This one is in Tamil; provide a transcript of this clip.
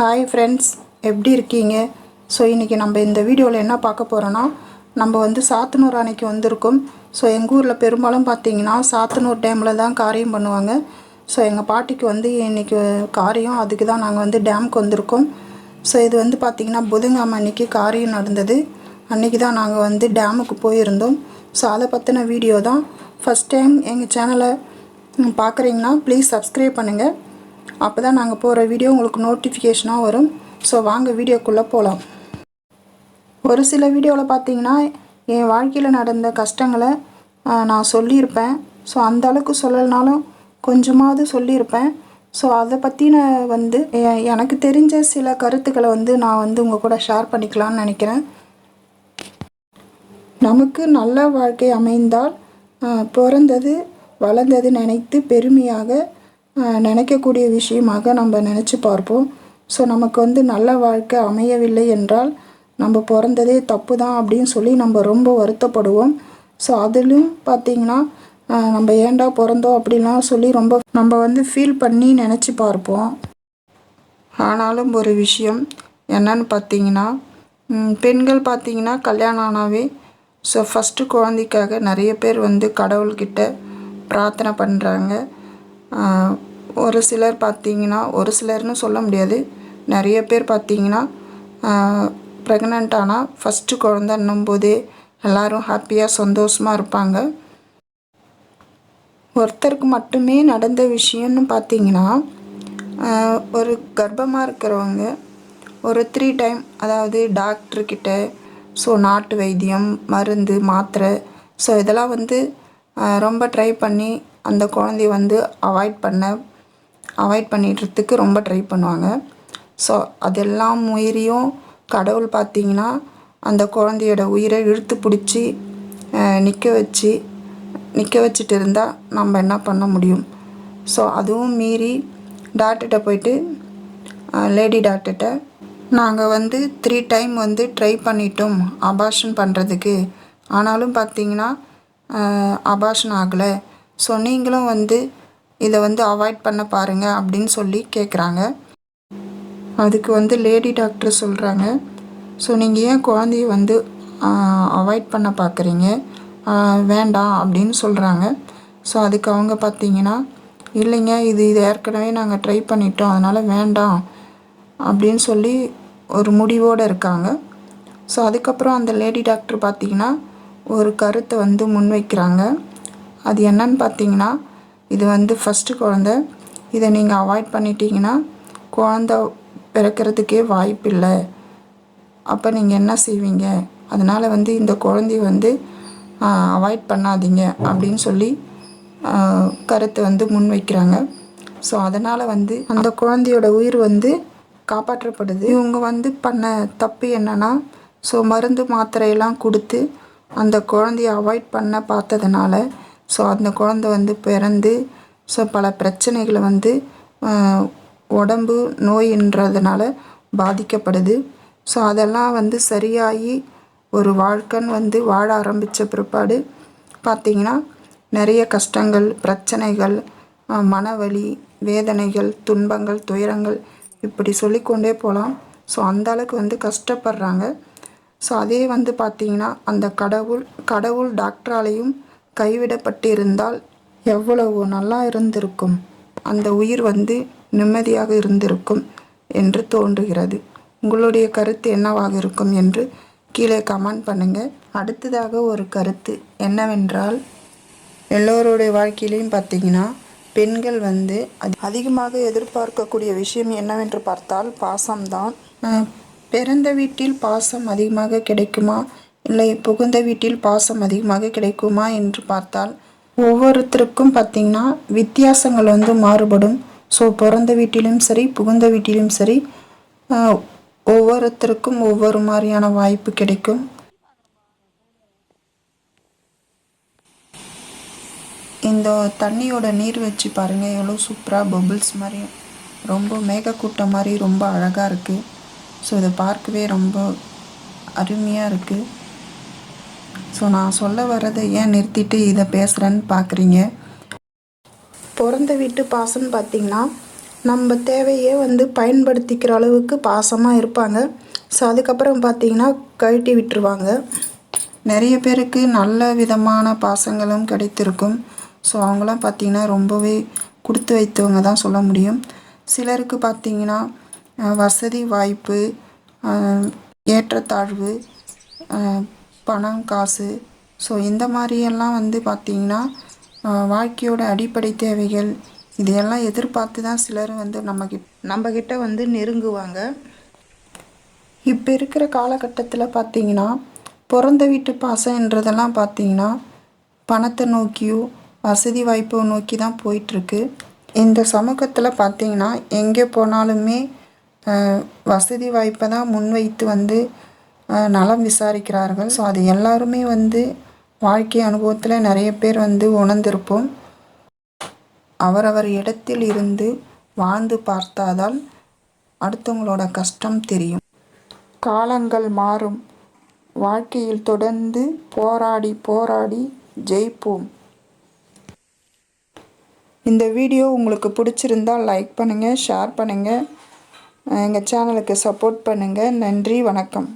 ஹாய் ஃப்ரெண்ட்ஸ் எப்படி இருக்கீங்க? ஸோ இன்றைக்கி நம்ம இந்த வீடியோவில் என்ன பார்க்க போகிறோன்னா நம்ம வந்து சாத்தனூர் அணைக்கு வந்திருக்கோம். ஸோ எங்கள் ஊரில் பெரும்பாலும் பார்த்தீங்கன்னா சாத்தனூர் டேமில் தான் காரியம் பண்ணுவாங்க. ஸோ எங்கள் பாட்டிக்கு வந்து இன்றைக்கி காரியம் அதுக்கு தான் நாங்கள் வந்து டேமுக்கு வந்திருக்கோம். ஸோ இது வந்து பார்த்திங்கன்னா புதன்கிழமை அன்றைக்கி காரியம் நடந்தது. அன்றைக்கி தான் நாங்கள் வந்து டேமுக்கு போயிருந்தோம். ஸோ அதை பற்றின வீடியோ தான். ஃபஸ்ட் டைம் எங்கள் சேனலை பார்க்குறீங்கன்னா ப்ளீஸ் சப்ஸ்கிரைப் பண்ணுங்கள் அப்போ தான் நாங்கள் போகிற வீடியோ உங்களுக்கு நோட்டிஃபிகேஷனாக வரும். ஸோ வாங்க வீடியோக்குள்ளே போகலாம் ஒரு சில வீடியோவில் பார்த்தீங்கன்னா என் வாழ்க்கையில் நடந்த கஷ்டங்களை நான் சொல்லியிருப்பேன். ஸோ அந்த அளவுக்கு சொல்லலைனாலும் கொஞ்சமாவது சொல்லியிருப்பேன். ஸோ அதை பற்றின வந்து எனக்கு தெரிஞ்ச சில கருத்துக்களை வந்து நான் வந்து உங்கள் கூட ஷேர் பண்ணிக்கலாம்னு நினைக்கிறேன். நமக்கு நல்ல வாழ்க்கை அமைந்தால் பிறந்தது வளர்ந்தது நினைத்து பெருமையாக நினைக்கக்கூடிய விஷயமாக நம்ம நினச்சி பார்ப்போம். ஸோ நமக்கு வந்து நல்ல வாழ்க்கை அமையவில்லை என்றால் நம்ம பிறந்ததே தப்பு தான் அப்படின்னு சொல்லி நம்ம ரொம்ப வருத்தப்படுவோம். ஸோ அதிலும் பார்த்தீங்கன்னா நம்ம ஏன்டா பிறந்தோம் அப்படின்லாம் சொல்லி ரொம்ப நம்ம வந்து ஃபீல் பண்ணி நினச்சி பார்ப்போம். ஆனாலும் ஒரு விஷயம் என்னன்னு பார்த்தீங்கன்னா பெண்கள் பார்த்திங்கன்னா கல்யாணம் ஆனாவே ஸோ ஃபஸ்ட்டு குழந்தைக்காக நிறைய பேர் வந்து கடவுள்கிட்ட பிரார்த்தனை பண்ணுறாங்க ஒரு சிலர் பார்த்தீங்கன்னா ஒரு சிலர்னு சொல்ல முடியாது. நிறைய பேர் பார்த்தீங்கன்னா ப்ரெக்னென்ட் ஆனால் ஃபஸ்ட்டு குழந்தைன்னும் போதே எல்லோரும் ஹாப்பியாக சந்தோஷமாக இருப்பாங்க. ஒருத்தருக்கு மட்டுமே நடந்த விஷயம்னு பார்த்தீங்கன்னா ஒரு கர்ப்பமாக இருக்கிறவங்க ஒரு த்ரீ டைம் அதாவது டாக்டர்கிட்ட ஸோ நாட்டு வைத்தியம் மருந்து மாத்திரை ஸோ இதெல்லாம் வந்து ரொம்ப ட்ரை பண்ணி அந்த குழந்தைய வந்து அவாய்ட் பண்ண அவாய்ட் பண்ணிடுறதுக்கு ரொம்ப ட்ரை பண்ணுவாங்க. ஸோ அதெல்லாம் உயிரியும் கடவுள் பார்த்தீங்கன்னா அந்த குழந்தையோட உயிரை இழுத்து பிடிச்சி நிற்க வச்சு நிற்க வச்சுட்டு இருந்தால் நம்ம என்ன பண்ண முடியும்? ஸோ அதுவும் மீறி டாக்டர்கிட்ட போயிட்டு லேடி டாக்டர்கிட்ட நாங்கள் வந்து த்ரீ டைம் வந்து ட்ரை பண்ணிட்டோம் அபார்ஷன் பண்ணுறதுக்கு ஆனாலும் பார்த்தீங்கன்னா அபார்ஷன் ஆகலை. ஸோ நீங்களும் வந்து இதை வந்து அவாய்ட் பண்ண பாருங்கள் அப்படின்னு சொல்லி கேட்குறாங்க அதுக்கு வந்து லேடி டாக்டர் சொல்கிறாங்க ஸோ நீங்கள் ஏன் குழந்தைய வந்து அவாய்ட் பண்ண பார்க்குறீங்க வேண்டாம் அப்படின்னு சொல்கிறாங்க ஸோ அதுக்கு அவங்க பார்த்தீங்கன்னா இல்லைங்க இது இது ஏற்கனவே நாங்கள் ட்ரை பண்ணிட்டோம் அதனால் வேண்டாம் அப்படின்னு சொல்லி ஒரு முடிவோடு இருக்காங்க. ஸோ அதுக்கப்புறம் அந்த லேடி டாக்டர் பார்த்தீங்கன்னா ஒரு கருத்தை வந்து முன்வைக்கிறாங்க. அது என்னன்னு பார்த்தீங்கன்னா இது வந்து ஃபஸ்ட்டு குழந்த. இதை நீங்கள் அவாய்ட் பண்ணிட்டீங்கன்னா குழந்த பிறக்கிறதுக்கே வாய்ப்பில்லை. அப்போ நீங்கள் என்ன செய்வீங்க? அதனால் வந்து இந்த குழந்தைய வந்து அவாய்ட் பண்ணாதீங்க அப்படின்னு சொல்லி கருத்தை வந்து முன்வைக்கிறாங்க. ஸோ அதனால் வந்து அந்த குழந்தையோட உயிர் வந்து காப்பாற்றப்படுது. இவங்க வந்து பண்ண தப்பு என்னென்னா ஸோ மருந்து மாத்திரையெல்லாம் கொடுத்து அந்த குழந்தைய அவாய்ட் பண்ண பார்த்ததுனால ஸோ அந்த குழந்தை வந்து பிறந்து ஸோ பல பிரச்சனைகளை வந்து உடம்பு நோயின்றதுனால பாதிக்கப்படுது. ஸோ அதெல்லாம் வந்து சரியாகி ஒரு வாழ்க்கைன்னு வந்து வாழ ஆரம்பித்த பிற்பாடு பார்த்திங்கன்னா நிறைய கஷ்டங்கள் பிரச்சனைகள் மனவலி வேதனைகள் துன்பங்கள் துயரங்கள் இப்படி சொல்லிக்கொண்டே போகலாம். ஸோ அந்த அளவுக்கு வந்து கஷ்டப்படுறாங்க. ஸோ அதே வந்து பார்த்திங்கன்னா அந்த கடவுள் கடவுள் டாக்டராலையும் கைவிடப்பட்டு இருந்தால் எவ்வளவு நல்லா இருந்திருக்கும். அந்த உயிர் வந்து நிம்மதியாக இருந்திருக்கும் என்று தோன்றுகிறது. உங்களுடைய கருத்து என்னவாக இருக்கும் என்று கீழே கமெண்ட் பண்ணுங்கள் அடுத்ததாக ஒரு கருத்து என்னவென்றால் எல்லோருடைய வாழ்க்கையிலையும் பார்த்தீங்கன்னா பெண்கள் வந்து அதிகமாக எதிர்பார்க்கக்கூடிய விஷயம் என்னவென்று பார்த்தால் பாசம்தான். பிறந்த வீட்டில் பாசம் அதிகமாக கிடைக்குமா? இல்லை புகுந்த வீட்டில் பாசம் அதிகமாக கிடைக்குமா என்று பார்த்தால் ஒவ்வொருத்தருக்கும் பார்த்தீங்கன்னா வித்தியாசங்கள் வந்து மாறுபடும். ஸோ பிறந்த வீட்டிலும் சரி புகுந்த வீட்டிலும் சரி ஒவ்வொருத்தருக்கும் ஒவ்வொரு மாதிரியான வாய்ப்பு கிடைக்கும். இந்த தண்ணியோட நீர் வச்சு பாருங்கள் எவ்வளோ சூப்பராக பபுள்ஸ் மாதிரி ரொம்ப மேகக்கூட்டம் மாதிரி ரொம்ப அழகாக இருக்குது ஸோ இதை பார்க்கவே ரொம்ப அருமையாக இருக்குது ஸோ நான் சொல்ல வர்றதை ஏன் நிறுத்திட்டு இதை பேசுகிறேன்னு பார்க்குறீங்க பிறந்த வீட்டு பாசம்னு பார்த்தீங்கன்னா நம்ம தேவையே வந்து பயன்படுத்திக்கிற அளவுக்கு பாசமாக இருப்பாங்க. ஸோ அதுக்கப்புறம் பார்த்தீங்கன்னா கழட்டி விட்டுருவாங்க. நிறைய பேருக்கு நல்ல விதமான பாசங்களும் கிடைத்திருக்கும். ஸோ அவங்களாம் பார்த்திங்கன்னா ரொம்பவே கொடுத்து வைத்தவங்க தான் சொல்ல முடியும். சிலருக்கு பார்த்திங்கன்னா வசதி வாய்ப்பு ஏற்றத்தாழ்வு பணம் காசு. ஸோ இந்த மாதிரியெல்லாம் வந்து பார்த்திங்கன்னா வாழ்க்கையோட அடிப்படை தேவைகள் இதையெல்லாம் எதிர்பார்த்து தான் சிலர் வந்து நம்ம கிட் நம்மக்கிட்ட வந்து நெருங்குவாங்க. இப்போ இருக்கிற காலகட்டத்தில் பார்த்திங்கன்னா பிறந்த வீட்டு பாசன்றதெல்லாம் பார்த்திங்கன்னா பணத்தை நோக்கியோ வசதி வாய்ப்பை நோக்கி தான் போயிட்டுருக்கு. இந்த சமூகத்தில் பார்த்திங்கன்னா எங்கே போனாலுமே வசதி வாய்ப்பை தான் முன்வைத்து வந்து நலம் விசாரிக்கிறார்கள். ஸோ அது எல்லாருமே வந்து வாழ்க்கை அனுபவத்தில் நிறைய பேர் வந்து உணர்ந்திருப்போம். அவரவர் இடத்தில் இருந்து வாழ்ந்து பார்த்தாதால் அடுத்தவங்களோட கஷ்டம் தெரியும். காலங்கள் மாறும். வாழ்க்கையில் தொடர்ந்து போராடி போராடி ஜெயிப்போம். இந்த வீடியோ உங்களுக்கு பிடிச்சிருந்தால் லைக் பண்ணுங்கள் ஷேர் பண்ணுங்கள் எங்கள் சேனலுக்கு சப்போர்ட் பண்ணுங்கள் நன்றி வணக்கம்.